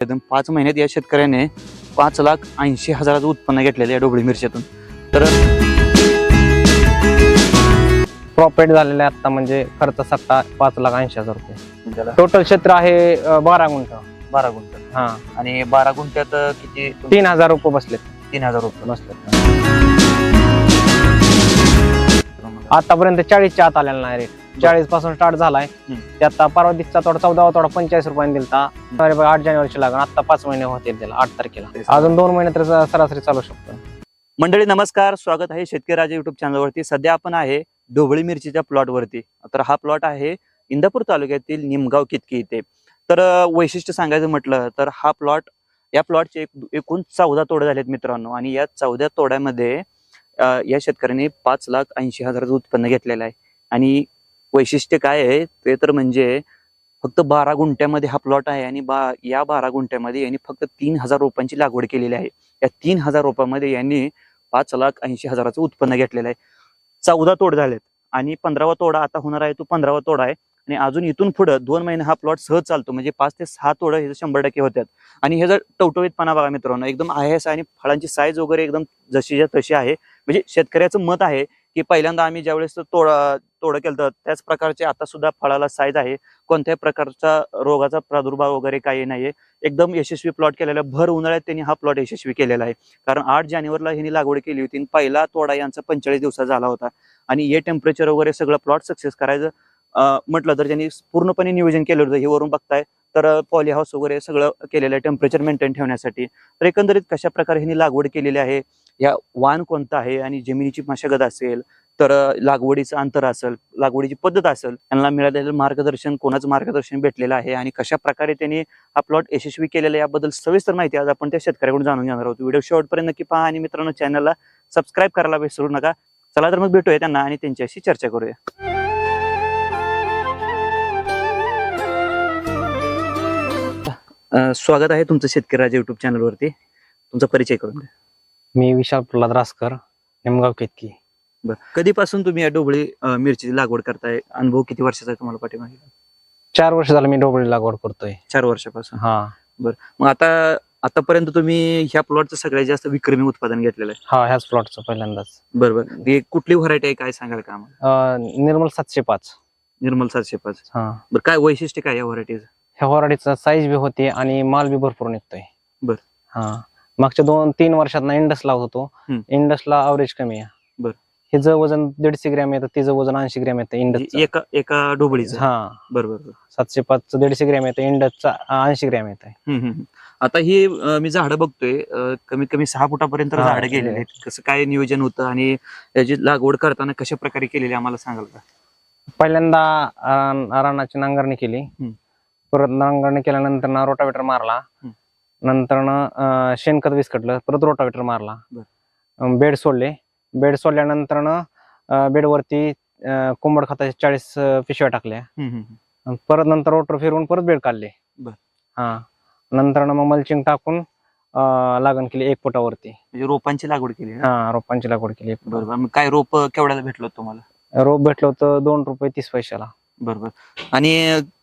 एकदम पाच महिन्यात या शेतकऱ्याने पाच लाख ऐंशी हजाराचं उत्पन्न घेतलेलं आहे डोबळी मिरच्यातून तर प्रॉफिट झालेला आहे आता म्हणजे खर्च सट्टा पाच लाख ऐंशी हजार रुपये. त्याला टोटल क्षेत्र आहे अं, बारा गुंठ. बारा गुंठ. हा. आणि बारा गुंठ्यात किती तीन हजार रुपये बसलेत. तीन हजार रुपये बसलेत आतापर्यंत चाळीसच्या आत आलेला नाही रेट चाळीसपासून स्टार्ट झालाय. ते आता परवा दिवसा थोडा चौदा थोडा पंचेचाळीस रुपयांनी दिलता. आठ जानेवारीची लागण आता पाच महिने होतील त्याला आठ तारखेला. अजून दोन महिने तर सरासरी चालू शकतो. मंडळी नमस्कार. स्वागत आहे शेतकरी राजा युट्यूब चॅनलवरती सध्या आपण आहे ढोबळी मिरचीच्या प्लॉटवरती तर हा प्लॉट आहे इंदापूर तालुक्यातील निमगाव कितकी इथे. तर वैशिष्ट्य सांगायचं म्हटलं तर हा प्लॉट या प्लॉटचे एक- एकूण चौदा तोडे झालेत मित्रांनो. आणि या चौदा तोड्यामध्ये या शेतकऱ्यांनी पाच लाख ऐंशी हजाराचं उत्पन्न घेतलेलं आहे. आणि वैशिष्ट्य काय आहे? ते तर म्हणजे फक्त बारा गुंठ्यामध्ये हा प्लॉट आहे आणि बा या बारा गुंठ्यामध्ये यांनी फक्त तीन हजार रोपांची लागवड केलेली आहे. या तीन हजार रोपांमध्ये यांनी पाच लाख ऐंशी हजाराचं उत्पन्न घेतलेलं आहे. चौदा तोड झालेत आणि पंधरावा तोडा आता होणार आहे तो पंधरावा तोडा आहे. आणि अजून इथून पुढं दोन महिने हा प्लॉट सहज चालतो म्हणजे पाच ते सहा तोडं हे शंभर टक्के होतात आणि हे जर टवटवीतपणा बघा मित्रांनो एकदम आहे असं आणि फळांची साईज वगैरे एकदम जशीच्या तशी आहे म्हणजे शेतकऱ्याचं मत आहे की पहिल्यांदा आम्ही ज्यावेळेस तोडा तोडं केलं होतं, त्याच प्रकारचे आता सुद्धा फळाला साईज आहे. कोणत्याही प्रकारचा रोगाचा प्रादुर्भाव वगैरे काही नाहीये. एकदम यशस्वी प्लॉट केलेला भर उन्हाळ्यात त्यांनी हा प्लॉट यशस्वी केलेला आहे. कारण आठ जानेवारीला ह्यांनी लागवड केली होती आणि पहिला तोडा यांचा पंचेचाळीस दिवसा झाला होता. आणि हे टेम्परेचर वगैरे सगळं प्लॉट सक्सेस करायचं म्हटलं तर त्यांनी पूर्णपणे नियोजन केलं होतं. हे वरून बघताय. तर पॉली हाऊस वगैरे सगळं केलेलं आहे टेम्परेचर मेंटेन ठेवण्यासाठी. तर एकंदरीत कशा प्रकारे ह्यांनी लागवड केलेली आहे? या वाण कोणता आहे? आणि जमिनीची मशागत असेल तर लागवडीचं अंतर असेल लागवडीची पद्धत असेल त्यांना मिळालेलं मार्गदर्शन कोणाचं मार्गदर्शन भेटलेलं आहे आणि कशा प्रकारे त्यांनी हा प्लॉट यशस्वी केलेला याबद्दल सविस्तर माहिती आज आपण त्या शेतकऱ्याकडून जाणून घेणार आहोत. व्हिडिओ शेवटपर्यंत नक्की पहा आणि मित्रांनो चॅनलला सबस्क्राईब करायला विसरू नका. चला तर मग भेटूया त्यांना आणि त्यांच्याशी चर्चा करूया. स्वागत आहे तुमचं शेतकरी राजा युट्यूब चॅनलवरती. तुमचा परिचय करून द्या. मी विशाल प्रल्हाद रासकर निमगाव केतकी. बरं. कधीपासून तुम्ही या डोबळी अं, मिरचीची लागवड करताय? अनुभव किती वर्षाचा आहे तुम्हाला पाठीमागे? चार वर्ष झालं मी डोबळी लागवड करतोय. चार वर्षापासून? हा. मग आता आतापर्यंत तुम्ही ह्या प्लॉटचं सगळ्यात जास्त विक्रमी उत्पादन घेतलेलं आहे. हा ह्याच प्लॉटचं पहिल्यांदाच. बरोबर ही कुठली व्हरायटी आहे? काय सांगाल का आम्हाला? अं, निर्मल सातशे पाच. निर्मल सातशे पाच. हा. बरं काय वैशिष्ट्य काय या व्हरायटीचं? ह्या वराडीचा साईज बी होते आणि माल बी भरपूर निघतोय. बर. हा. मागच्या दोन तीन वर्षात ना इंडस लावत होतो. हम्म. इंडसला अवरेज कमी आहे. बर. हिचं वजन दीडशे ग्रॅम येतं तिचं वजन ऐंशी ग्रॅम येतं इंडस एका एका डोबळीचं हा. बरोबर. सातशे पाच दीडशे ग्रॅम येतं इंडसचा ऐंशी ग्रॅम येत. आहे. आता ही अं, मी झाडं बघतोय अं, कमीत कमी सहा फुटापर्यंत हा, झाडं गेलेली आहेत. कसं काय नियोजन होतं आणि याची लागवड करताना कशा प्रकारे केलेली आम्हाला सांगाल का? पहिल्यांदा रानाची नांगरणी केली. हम्म. परत नांगरणी केल्यानंतर ना रोटावेटर मारला. हम्म. नंतर ना शेणखत विस्कटलं परत रोटावेटर मारला. बर. बेड सोडले. बेड सोडल्यानंतर बेडवरती कोंबड खताच्या चाळीस पिशव्या टाकल्या. परत नंतर रोटर फिरवून परत बेड काढले. हा. नंतर ना मग मल्चिंग टाकून लागण केली एक फुटावरती म्हणजे रोपांची लागवड केली? हा रोपांची लागवड केली. बरोबर काय रोप केवढ्याला भेटलो तुम्हाला? रोप भेटलं होतं दोन रुपये तीस पैशाला. बरोबर आणि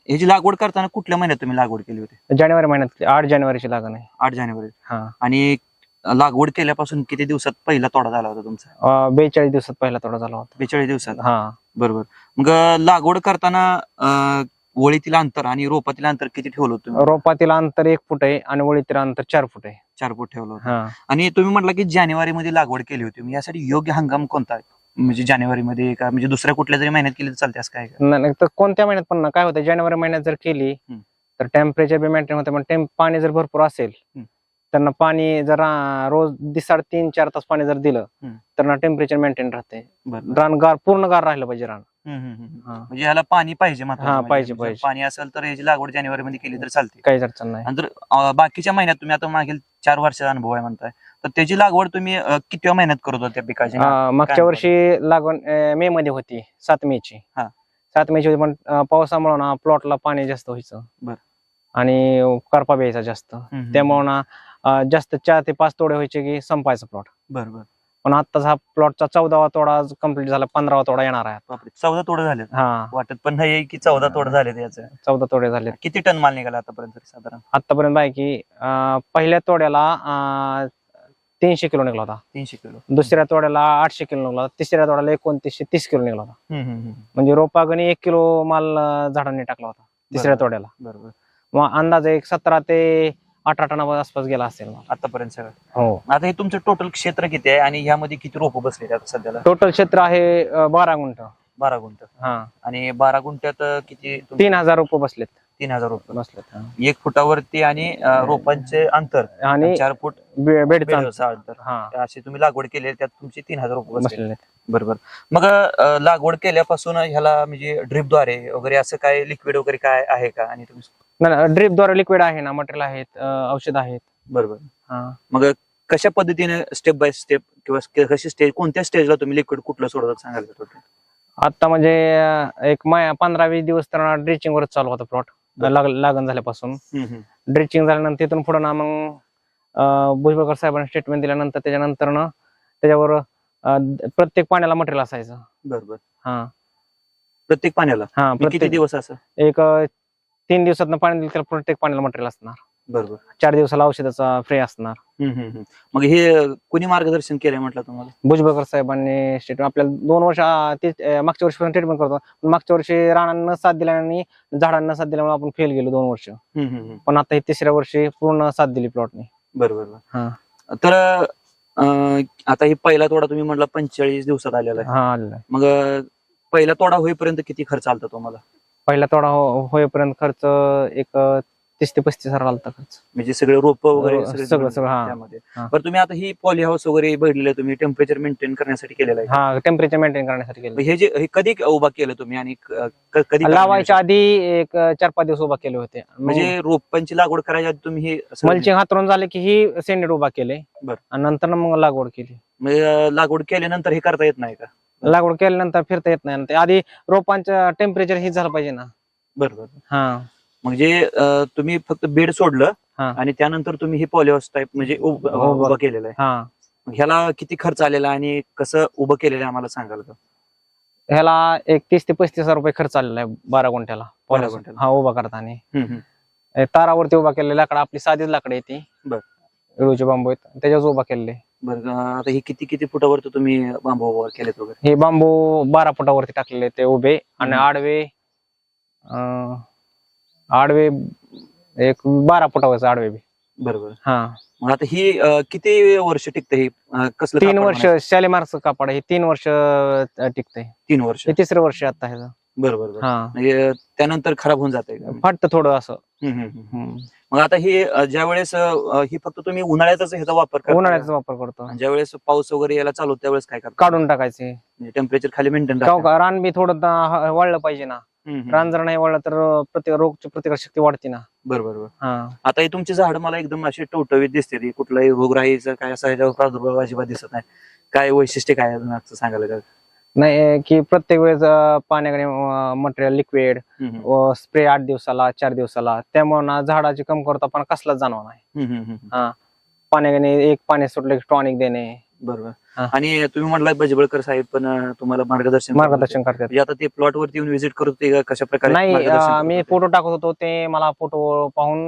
ह्याची लागवड करताना कुठल्या महिन्यात तुम्ही लागवड केली होती? जानेवारी महिन्यात. आठ जानेवारीची लागण आहे. आठ जानेवारी. हा. आणि लागवड केल्यापासून किती दिवसात पहिला तोडा झाला होता तुमचा? अं, बेचाळीस दिवसात पहिला तोडा झाला होता. बेचाळीस दिवसात? हा. बरोबर. मग अं, लागवड करताना अं, ओळीतील अंतर आणि रोपातील अंतर किती ठेवलं होतं तुम्ही? रोपातील अंतर एक फूट आहे आणि वळीतील अंतर चार फूट आहे. चार फूट ठेवलं होतं. हा. आणि तुम्ही म्हटलं की जानेवारी मध्ये लागवड केली होती. मग यासाठी योग्य हंगाम कोणता? आहे म्हणजे जानेवारी मध्ये का म्हणजे दुसऱ्या कुठल्या जरी महिन्यात केली तर चालते असं काय? का? नाही तर कोणत्या महिन्यात पण ना काय होतं जानेवारी महिन्यात जर केली. तर टेम्परेचर बी मेंटेन होते पण पाणी जर भरपूर असेल. त्यांना पाणी जर रोज दिसाड तीन चार तास पाणी जर दिलं हम्म. तर ना टेम्परेचर मेंटेन राहते बरं रान गार पूर्ण गार राहिलं पाहिजे रान हम्म, हम्म, हम्म. हा. म्हणजे ह्याला पाणी पाहिजे हा, म्हणजे. पाहिजे, जर पाहिजे. पाणी असेल तर याची लागवड जानेवारी मध्ये केली तर चालते काहीच अडचण नाही आणि जर अं, बाकीच्या महिन्यात तुम्ही आता मागील चार वर्षाचा अनुभव आहे म्हणताय तर त्याची लागवड तुम्ही अं, कितव्या महिन्यात करत होता त्या पिकाची मागच्या वर्षी लागवण मे मध्ये होती सात मे ची हा. सात मे ची होती पण अं, पावसामुळे ना प्लॉटला पाणी जास्त व्हायचं बर. आणि करपा यायचा जास्त हम्म, हम्म. त्यामुळे ना जास्त चार ते पाच तोडे व्हायचे की संपायचं प्लॉट बरं बरं. पण आत्ताच हा प्लॉटचा चौदावा तोडा कंप्लीट झाला पंधरावा तोडा येणार आहे चौदा तोडे झाले हा. वाटत पण नाही की चौदा तोडे झाले याचं. चौदा तोडे झाले किती टन माल निघाला आतापर्यंत साधारण? आतापर्यंत बाय की पहिल्या तोड्याला तीनशे किलो निघाला होता. तीनशे किलो. दुसऱ्या तोड्याला आठशे किलो निघाला होता. तिसऱ्या तोड्याला एकोणतीसशे तीस किलो निघाला होता. म्हणजे रोपागणी एक किलो माल झाडांनी टाकला होता. तिसऱ्या बरोबर. तोड्याला. बरोबर मग अंदाजे एक सतरा ते अठरा टना आसपास गेला असेल माल. आतापर्यंत सगळं. हो. आता हे तुमचं टोटल क्षेत्र किती आहे आणि ह्यामध्ये किती रोप बसले आता सध्याला? टोटल क्षेत्र आहे अं, बारा गुंठ. बारा गुंठ. हा. आणि बारा गुंठ्यात अं, किती तीन हजार रोप बसलेत. तीन हजार रोप. बसलेत हा. एक फुटावरती आणि अं, रोपांचे अंतर. आणि चार फूट बे- बेडचा बेडचं अंतर. हा. अशी तुम्ही लागवड केली आहे, त्यात तुमची तीन हजार रोप बसले बसलेले बरोबर. मग अं, लागवड केल्यापासून ह्याला म्हणजे ड्रिपद्वारे वगैरे असं काय लिक्विड वगैरे काय आहे का? आणि तुम्ही ड्रिपद्वारे लिक्विड आहे ना मटेरियल आहेत औषध आहेत. बरोबर. हा. मग कशा पद्धतीने स्टेप बाय स्टेप किंवा कशी स्टेज कोणत्या स्टेजला तुम्ही लिक्विड कुठलं सोडतात सांगायला थोडं? आता म्हणजे एक मा पंधरा वीस दिवस तर ड्रिचिंग वरच चालू होता प्लॉट लागण झाल्यापासून. ड्रिचिंग झाल्यानंतर तिथून पुढे ना मग भुजबळकर साहेबांनी स्टेटमेंट दिल्यानंतर त्याच्यानंतर ना त्याच्यावर प्रत्येक पाण्याला मटेरियल असायचं. बरोबर. हा. प्रत्येक पाण्याला? हा मग किती प्रत्येक दिवस असं? एक तीन दिवसात पाणी दिलं तर प्रत्येक पाण्याला मटेरियल असणार बरोबर चार दिवसाला औषधाचा फ्री असणार हम्म, हम्म, हम्म. मग हे कुणी मार्गदर्शन केलंय म्हटलं तुम्हाला भुजबळकर साहेबांनी स्टेटमेंट आपल्याला दोन वर्ष अं, ते अं, मागच्या वर्षी ट्रीटमेंट करतो पण मागच्या वर्षी रानांना साथ दिल्याने झाडांना साथ दिल्यामुळे आपण फेल गेलो दोन वर्ष हम्म, हम्म, हम्म. पण आता हे तिसऱ्या वर्षी पूर्ण साथ दिली प्लॉटने बरोबर बरोबर. हा. तर अं, आता हे पहिला तोडा तुम्ही म्हटला पंचेचाळीस दिवसात आलेला आहे हा आलेला आहे. मग अं, पहिला तोडा होईपर्यंत किती खर्च आलता तुम्हाला पहिला तोडा हो- होईपर्यंत खर्च एक अं, तीस ते पस्तीस हजार आलता खर्च. म्हणजे सगळे रोप वगैरे सगळं- सगळं, हा. त्यामध्ये. हा. बरं तुम्ही आता ही पॉली हाऊस वगैरे बघितलेलं तुम्ही टेम्परेचर मेंटेन करण्यासाठी केलेलं आहे हा टेम्परेचर मेंटेन करण्यासाठी मग केलं हे जे हे कधी उभा केलं तुम्ही आणि क- क- कधी लावायच्या आधी एक अं, चार पाच दिवस उभा केले होते. म्हणजे रोपांची लागवड करायच्या आधी तुम्ही हे सगळं- मल्चिंग हातरून झाले की ही सेंडेड उभा केले. बरं. आणि नंतर मग लागवड केली. म्हणजे अं, लागवड केल्यानंतर हे करता येत नाही का? लागवड केल्यानंतर फिरता येत नाही ते आधी रोपांचं टेम्परेचर ही झालं पाहिजे ना. बरोबर. हा. म्हणजे अं, तुम्ही फक्त बेड सोडलं हा. आणि त्यानंतर तुम्ही हे पॉलिहाऊस टाईप म्हणजे उभ- उभं. उभं केलेलं आहे. हा. ह्याला किती खर्च आलेला आणि कसं उभं केलेलं आहे आम्हाला सांगाल का? ह्याला एक तीस ते पस्तीस हजार रुपये खर्च आलेला आहे बारा गुंठ्याला. बारा गुंठ्याला. हा उभा करताना. हम्म, हम्म. हे तारावरती उभा केलेला लाकडं आपली साधीच लाकडं येते बर. इळूचे बांबू आहेत. त्याच्यावर उभा केलेले बरं आता हे किती किती फुटावरती तुम्ही बांबू उभा केलेत वगैरे? हे बांबू बारा फुटावरती टाकलेले ते उभे आणि. आडवे अं, आडवे एक बारा फुटावरचं आडवे बी. बरोबर. हा. मग आता ही अं, किती वर्ष टिकतं हे? अं, कसलं तीन कापड वर्ष म्हणायचं? शालेमारचं कापड हे तीन वर्ष अं, टिकतंय. तीन वर्ष. हे तिसरं वर्ष आता ह्याचं बरोबर बरोबर. हा. म्हणजे त्यानंतर खराब होऊन जाते फाटतं थोडं असं. हम्म. आता ही ज्या वेळेस ही फक्त तुम्ही उन्हाळ्यातच ह्याचा वापर करता? उन्हाळ्याचा वापर करतो. ज्या वेळेस पाऊस वगैरे यायला चालू होतं त्यावेळेस काय करता? काढून टाकायचे. टेम्परेचर खाली मेंटेन का- रान बी थोडं दा- वळलं पाहिजे ना. रान जर नाही वळलं तर प्रतिकार रोगची प्रतिकार शक्ती वाढते ना. बरोबर बरोबर हा. आता ही तुमची झाड मला एकदम अशी टवटवीत दिसते ती. कुठलाही रोगराईचं काय असं ह्याच्यावर प्रादुर्भाव अजिबात दिसत नाही. काय वैशिष्ट्य काय आहे? अजून असं सांगायला का? नाही की प्रत्येक वेळेस पाण्याकडे मटेरियल लिक्विड हम्म, स्प्रे आठ दिवसाला चार दिवसाला. त्यामुळे ना झाडाची कमकुवता पण कसलाच जाणवत नाही. हम्म. पाण्याने एक पाणी सुटलं की टॉनिक देणे. बरोबर. हा. आणि तुम्ही म्हटलं भजबळकर साहेब पण तुम्हाला मार्गदर्शन करत होते. मार्गदर्शन करतात. म्हणजे आता ते प्लॉट वरती येऊन व्हिजिट करत होते का? कशा प्रकारे नाही मार्गदर्शन अं, करत मी होते? फोटो टाकत होतो ते मला फोटो पाहून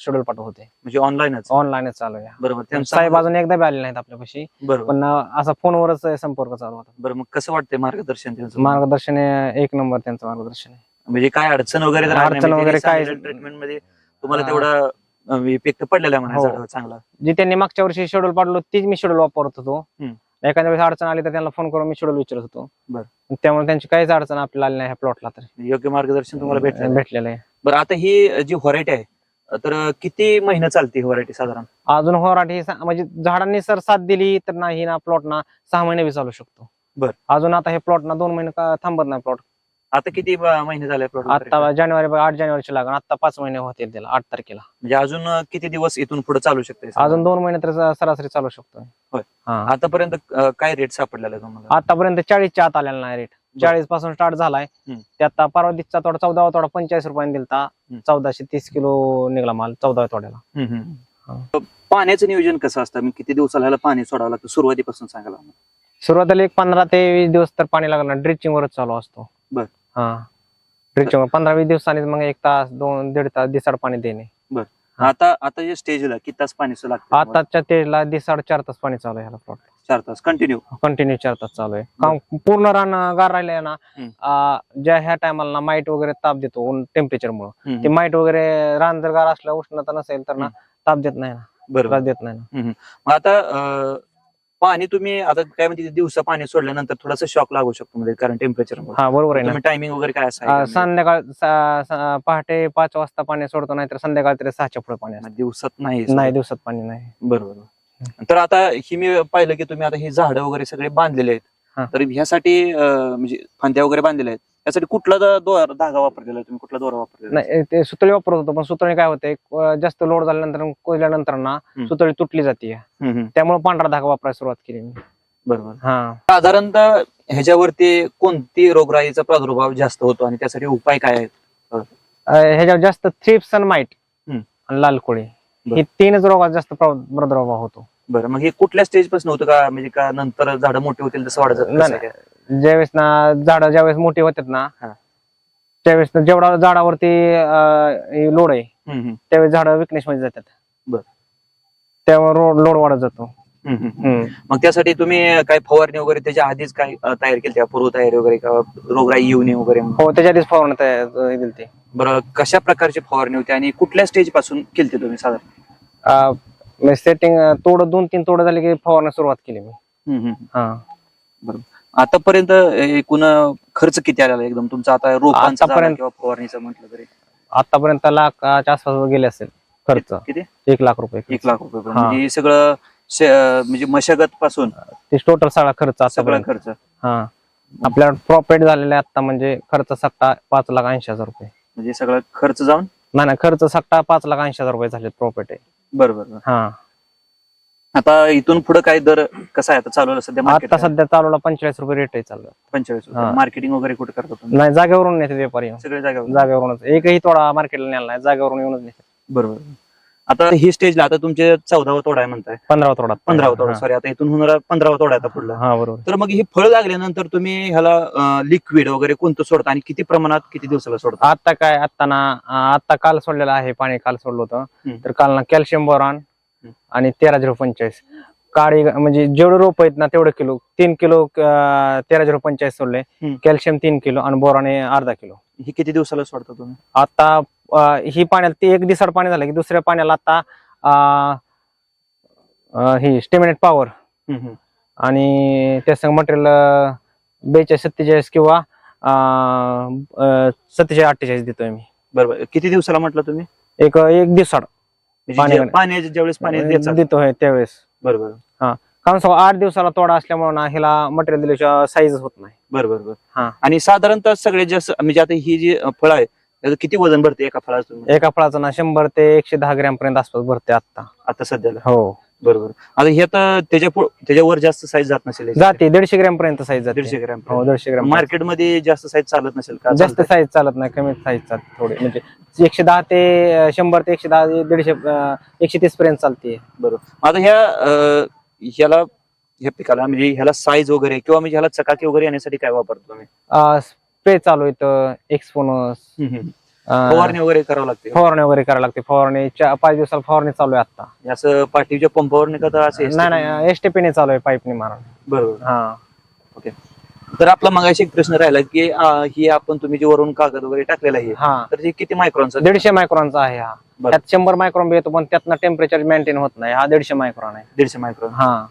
शेड्यूल पाठवत होते. म्हणजे ऑनलाईनच ऑनलाईनच चालू आहे. बरोबर त्यांचा साहेब अजून एकदा बी आले नाहीत आपल्यापाशी. बरोबर. पण अं, असा फोनवरच संपर्क चालू होता. बरं मग कसं वाटतंय मार्गदर्शन त्यांचं? मार्गदर्शन एक नंबर त्यांचं मार्गदर्शन आहे. म्हणजे काय अडचण वगैरे तर अडचण वगैरे काय- ट्रीटमेंटमध्ये तुम्हाला हा. तेवढा इफेक्ट पडलेला आहे हो. म्हणायचा चांगला. जी त्यांनी मागच्या वर्षी शेड्यूल पाडलो तीच मी शेड्यूल वापरत होतो. हम्म. एखाद्या वेळेस अडचण आली तर त्यांना फोन करून मी शेड्यूल विचारत होतो. बरं. त्यामुळे त्यांची काहीच अडचण आपल्याला आली नाही ह्या प्लॉटला तर. योग्य मार्गदर्शन तुम्हाला भेटलं भेटलेलं आहे. बरं आता ही जी व्हरायटी आहे तर किती महिने चालते ही व्हरायटी साधारण? अजून होराटी ही सा- म्हणजे झाडांनी सर साथ दिली तर नाही ना प्लॉट ना सहा महिने बी चालू शकतो. बरं. अजून आता हे प्लॉट ना दोन महिने का थांबत नाही प्लॉट आता किती ब- महिने झाले आता जानेवारी बघा, आठ जानेवारीची लागण. आता पाच महिने होतील त्याला आठ तारखेला. म्हणजे अजून किती दिवस इथून पुढे चालू शकते अजून दोन महिने तर स- सरासरी चालू शकतो. होय. हा. आतापर्यंत अं, काय रेट सापडलेला आहे तुम्हाला? आतापर्यंत चाळीसच्या आत आलेला नाही रेट चाळीसपासून स्टार्ट झालाय. हम्म. ते आता परवा थोडा चौदावा थोडा पंचेचाळीस रुपयाने दिलता. हम्म. चौदाशे तीस किलो निघाला माल चौदाव्या तोड्याला हम्म, हम्म. पाण्याचं नियोजन कसं असतं? मी किती दिवसाला ह्याला पाणी सोडावं लागतं? सुरुवातीपासून सांगायला सुरुवातीला एक पंधरा ते वीस दिवस तर पाणी लागणार ड्रिचिंग वरच चालू असतो. बर. हा. पंधरा वीस दिवसांनी मग एक तास दोन दीड तास दिसाड पाणी देणे. आता आता जे स्टेजला किती तास पाणी लागतं? आताच्या तेजला दिसाड चार तास पाणी चालू आहे ह्याला चार तास. कंटिन्यू कंटिन्यू चार तास चालू आहे. काम पूर्ण रान गार राहिलंय ना हम्म. आ, ज्या ह्या टायमाला ना माईट वगैरे ताप देतो टेम्परेचर मुळे. ते माईट वगैरे रान जर गार असलं उष्णता नसेल तर ना ताप देत नाही ना. बरोबर. त्रास देत नाही ना. आता अं, पाणी तुम्ही आता काय म्हणते दिवसा पाणी सोडल्यानंतर थोडासा शॉक लागू शकतो म्हणजे कारण टेम्परेचर हा बरोबर आहे ना. टायमिंग वगैरे काय आ, असं संध्याकाळ सा- सा- पहाटे पाच वाजता पाणी सोडतो नाहीतर संध्याकाळ तरी सहाच्या पुढे पाणी असतं. दिवसात नाही नाही दिवसात पाणी नाही. बरोबर तर आता ही मी पाहिलं की तुम्ही आता ही झाडं वगैरे सगळे बांधलेले हा. आहेत तर ह्यासाठी अं, म्हणजे फांद्या वगैरे बांधलेल्या आहेत. यासाठी कुठला दा- दोरा धागा वापरलेला आहे तुम्ही कुठला दोरा वापरलेला आहे? नाही ते सुतळी वापरत होतो पण सुतळी काय होते जास्त लोड झाल्यानंतर कोजल्यानंतर ना हम्म. सुतळी तुटली जाते हम्म, हम्म. त्यामुळे पांढरा धागा वापरायला सुरुवात केली मी बरोबर हा साधारणतः ह्याच्यावरती कोणती रोगराईचा प्रादुर्भाव जास्त होतो आणि त्यासाठी उपाय काय आहेत अ, ह्याच्यावर जास्त थ्रिप्स आणि माईट हम्म. आणि लाल कोळी बरं. हे तीनच रोगात जास्त प्रा- प्रादुर्भाव होतो बरं मग हे कुठल्या स्टेजपासून होतं का म्हणजे का नंतर झाडं मोठी होतील तसं वाढत जातं? नाही, कसं काय? ज्यावेळेस ना झाड ज्यावेळेस मोठी होतात ना हा. त्यावेळेस ना जेवढा झाडावरती लोड आहे हम्म, त्यावेळेस झाड विकनेस मध्ये जातात. बरं. त्यामुळे लोड वाढत जातो. हम्म, हम्म. मग त्यासाठी तुम्ही काय फवारणी वगैरे त्याच्या आधीच काय अं, तयार केली त्या पूर्व तयारी वगैरे का रोगराई येऊ नये वगैरे? हो त्याच्या आधीच फवारणी तयार दिली ती बरं कशा प्रकारची फवारणी होती आणि कुठल्या स्टेजपासून केली तुम्ही साधारण? सेटिंग तोड दोन तीन तोड झाले की फवारणी सुरुवात केली मी. हम्म, हम्म. हा. आतापर्यंत एकूण खर्च किती आलेला एकदम? तुमचा आता रोपांचा झाला आतापर्यंत- किंवा फवारणीचा म्हटलं तरी? आतापर्यंत लाखाच्या आसपास गेले असेल खर्च. किती? एक लाख रुपये एक लाख रुपये हा. म्हणजे हे सगळं शे- अं, म्हणजे मशागत पासून ते टोटल सगळा खर्च सगळा आतापर्यंत खर्च. हा. आपल्याला प्रॉफिट झालेला आता म्हणजे खर्च सट्टा पाच लाख ऐंशी हजार रुपये. म्हणजे सगळा खर्च जाऊन? नाही नाही खर्च सट्टा पाच लाख ऐंशी हजार रुपये झाले प्रॉफिट आहे. बरोबर. हा. आता इथून पुढे काय दर कसा आहे? आता चालू आहे सध्या आता मार्केट सध्या चालूला पंचेचाळीस रुपये रेट आहे चालू. पंचेचाळीस हा. मार्केटिंग वगैरे कुठे करता तुम्ही? नाही जागेवरून नेते व्यापारी. सगळे जागेवर जागेवरूनच. एकही तोडा मार्केटला नेला नाही जागेवरून येऊनच नेते. बरोबर. आता ही स्टेजला आता तुमचे चौदावा तोडा आहे म्हणताय. पंधरा तोडा. पंधरावा तोडा. सॉरी आता इथून होणारा पंधरावा तोडा आहे आता पुढला. हा बरोबर. तर मग ही फळ लागल्यानंतर तुम्ही ह्याला लिक्विड वगैरे कोणतं सोडता आणि किती प्रमाणात किती दिवसाला सोडता? आता काय आता ना आता काल सोडलेलं आहे पाणी काल सोडलं होतं. हम्म. तर काल ना कॅल्शियम बोरान. आणि तेरा झिरो पंचेचाळीस. काळी म्हणजे जेवढे रोप आहेत ना तेवढे किलो तीन किलो अं, तेरा झिरो पंचेचाळीस सोडले. हम्म. कॅल्शियम तीन किलो आणि बोरान अर्धा किलो. ही किती दिवसाला सोडता तुम्ही? आता अं, ही पाण्यात ते एक दिवसाड पाणी झालं की दुसऱ्या पाण्याला आता अं, अं, ही स्टेमिनेट पॉवर हम्म, हम्म. आणि त्या संग मटेरियल बेचाळीस सत्तेचाळीस किंवा सत्तेचाळीस अठ्ठेचाळीस देतोय मी. बरोबर. किती दिवसाला म्हटलं तुम्ही? एक एक दिवसाड म्हणजे पाणी- जे- पाण्याचे ज्यावेळेस पाणी द्यायचं त्यावेळेस बरोबर. कारण सो आठ दिवसाला तोडा असल्यामुळे ना ह्याला मटेरियल दिल्याशिवाय साईज होत नाही. बरोबर बरोबर. हा. आणि साधारणतः सगळे जास्त म्हणजे आता ही जी फळ आहे त्याचं किती वजन भरते एका फळाचं? तुम्ही एका फळाचं ना शंभर ते एकशे दहा ग्रॅम पर्यंत आसपास भरते आता आता सध्याला? हो. बरोबर. आता हे आता त्याच्या पु- त्याच्यावर जास्त साईज जात नसेल. जाते दीडशे ग्रॅम पर्यंत साईज जाते. दीडशे ग्रॅम हो दीडशे ग्रॅम मार्केटमध्ये जास्त साईज चालत नसेल का? जास्त चालतंय? साईज चालत नाही कमी साईज चालते थोडी. म्हणजे एकशे दहा ते अं, शंभर ते एकशे दहा दीडशे अं, एकशे तीस पर्यंत चालते. बरोबर. आता ह्या अं, ह्याला ह्या पिकाला म्हणजे ह्याला साईज वगैरे किंवा म्हणजे ह्याला चकाकी वगैरे येण्यासाठी काय वापरतो तुम्ही? स्प्रे चालू इथं एक्सपोनस फवारणी वगैरे करावं लागते फवारणी वगैरे करायला लागते. फवारणी पाच दिवसाला फवारणी चालू आहे आता असं पाठीच्या पंपावर का असं नाही नाही एसटीपीने चालू आहे पाईपने मारा बरोबर. हा. तर आपला मगाशी एक प्रश्न राहिला की ही आपण तुम्ही जे वरून कागद वगैरे टाकलेला आहे हा. तर ते किती मायक्रॉनचा दीडशे मायक्रॉनचा आहे हा. त्यात शंभर मायक्रॉन बी येतो पण त्यातनं टेम्परेचर मेंटेन होत नाही. हा दीडशे मायक्रॉन आहे. दीडशे मायक्रॉन हा.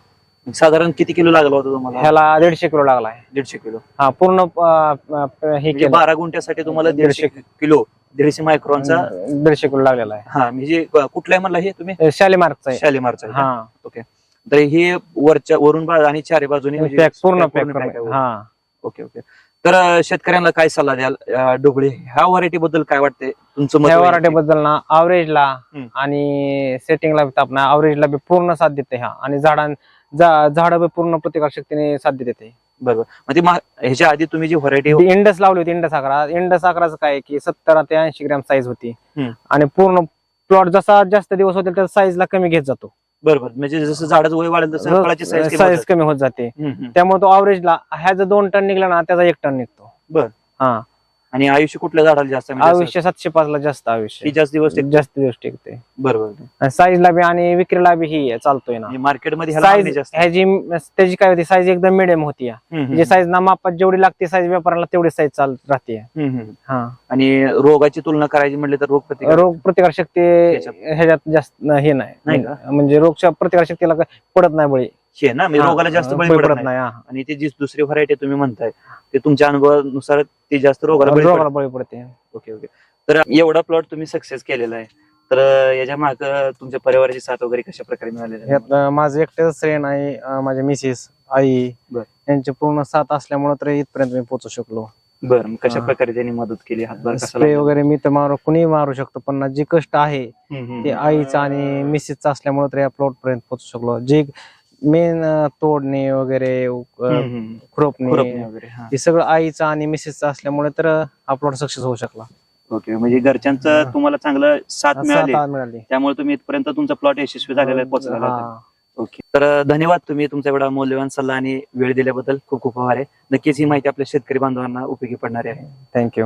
साधारण किती किलो लागला होता तुम्हाला? ह्याला दीडशे किलो लागलाय दीडशे किलो. हा पूर्ण हे म्हणजे बारा गुंठ्यासाठी तुम्हाला दीडशे किलो. दीडशे मायक्रॉनचा? दीडशे किलो लागलेला आहे. हा म्हणजे कुठलाय म्हणला हे तुम्ही? शालीमार्कचा आहे. शालीमारचा आहे का? हा. तर हे वरच्या वरून बा आणि चारी बाजूने म्हणजे पॅक पूर्ण pack आहे. हा. Okay okay. तर अं, शेतकऱ्यांना काय सल्ला द्याल अं, डोबळे ह्या व्हरायटी बद्दल काय वाटते तुमचं मत ह्या? वराठे बद्दल ना अवरेजला हम्म. आणि सेटिंगला बी तापना अवरेजला बी पूर्ण साथ देते हा. आणि झाडां झाडं बी पूर्ण प्रतिकार शक्तीने साथ देते. बरोबर. मग ती मा- ह्याच्या आधी तुम्ही जी व्हरायटी ती इंडस लावली होती इंडस आकरा इंडस आकराचं काय आहे की सत्तर ते ऐंशी ग्रॅम साईज होती. हम्म. आणि पूर्ण प्लॉट जसा जास्त दिवस होतील त्या साईजला कमी घेत जातो. बरोबर. म्हणजे जसं झाडाचं वय वाढेल तसं फळाची साईज साईज कमी होत जाते. त्यामुळे तो अवरेजला ह्या जर दोन टन निघला ना त्याचा एक टन निघतो. बर. हा. आणि आयुष्य कुठल्या झाडाला जास्त आहे? म्हणजे असं आयुष्य सातशे पाच ला जास्त आयुष्य की जास्त दिवस टिकतं? जास्त दिवस टिकते बरोबर आणि साईजला बी आणि विक्रीला बी ही आहे, चालतोय ना म्हणजे मार्केटमध्ये ह्याला मागणी साईज जास्त आहे. ह्याची त्याची काय होती साईज एकदम मिडियम होती या. हम्म, हम्म, जे साईज ना मापात जेवढी लागते साईज व्यापाराला तेवढी साईज चालत राहते हम्म, हम्म. हा आणि रोगाची तुलना करायची म्हटली तर रोग प्रतिकार रोग प्रतिकार शक्ती ह्याच्यात- ह्याच्यात जास्त हे नाही नाही का? म्हणजे रोग प्रतिकार शक्तीला पडत नाही बळी हे ना म्हणजे हा, रोगाला जास्त बळी पडत नाही नाही हा. आणि ती जी दुसरी व्हरायटी तुम्ही म्हणताय ते तुमच्या अनुभवानुसार ती जास्त रोगाला बळी पडते. बळी पडते ओके ओके तर एवढा प्लॉट तुम्ही सक्सेस केलेला आहे तर याच्या माग तुमच्या परिवाराची साथ वगैरे कशा प्रकारे मिळालेली आहे? यात अं, माझं एकटेच श्रेय नाही अं, माझे मिसेस आई बर. यांची पूर्ण साथ असल्यामुळे तर इथपर्यंत मी पोहोचू शकलो बरं मग कशा हा. प्रकारे त्यांनी मदत केली हातभार कसा स्प्रे लागला? वगैरे मी तर मारू कुणी मारू शकतो पण जे कष्ट आहे हम्म, हम्म, ते. आईचं आणि मिसेसचं असल्यामुळे तर या प्लॉट पर्यंत पोहोचू शकलो जे मेन तोडणे वगैरे हम्म. खुरपणे खुरपणी वगैरे हा. हे सगळं आईचं आणि मिसेसचं असल्यामुळे तर हा प्लॉट सक्सेस होऊ शकला. ओके म्हणजे घरच्यांचं हा. तुम्हाला चांगलं साथ मिळाली. त्यामुळे तुम्ही इथपर्यंत तुमचा प्लॉट यशस्वी झालेला आहे पोहोचलेला आहे हा. ओके. तर अं, धन्यवाद तुम्ही तुमचा एवढा मौल्यवान सल्ला आणि वेळ दिल्याबद्दल. खूप खूप आभार आहे. नक्कीच ही माहिती आपल्या शेतकरी बांधवांना उपयोगी पडणार आहे. थँक्यू